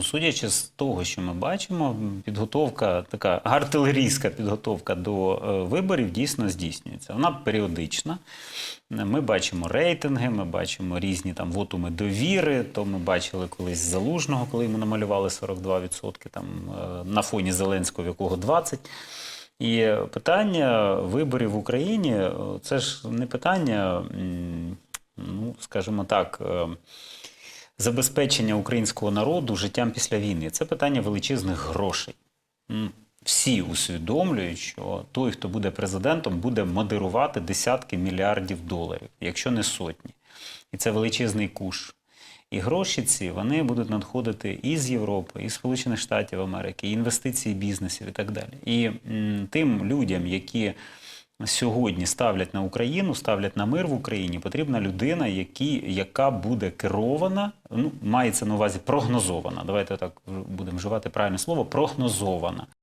Ну, судячи з того, що ми бачимо, підготовка, така артилерійська підготовка до е, виборів дійсно здійснюється. Вона періодична. Ми бачимо рейтинги, ми бачимо різні там вотуми довіри. То ми бачили колись Залужного, коли йому намалювали 42%, там е, на фоні Зеленського, в якого 20%. І питання виборів в Україні е, це ж не питання, ну скажімо так. Забезпечення українського народу життям після війни. Це питання величезних грошей. Всі усвідомлюють, що той, хто буде президентом, буде модерувати десятки мільярдів доларів, якщо не сотні. І це величезний куш. І гроші ці вони будуть надходити і з Європи, і з Сполучених Штатів Америки, і інвестиції бізнесів і так далі. І м, тим людям, які сьогодні ставлять на Україну, ставлять на мир в Україні, потрібна людина, які, яка буде керована, ну мається на увазі прогнозована. Давайте так будемо вживати правильне слово прогнозована.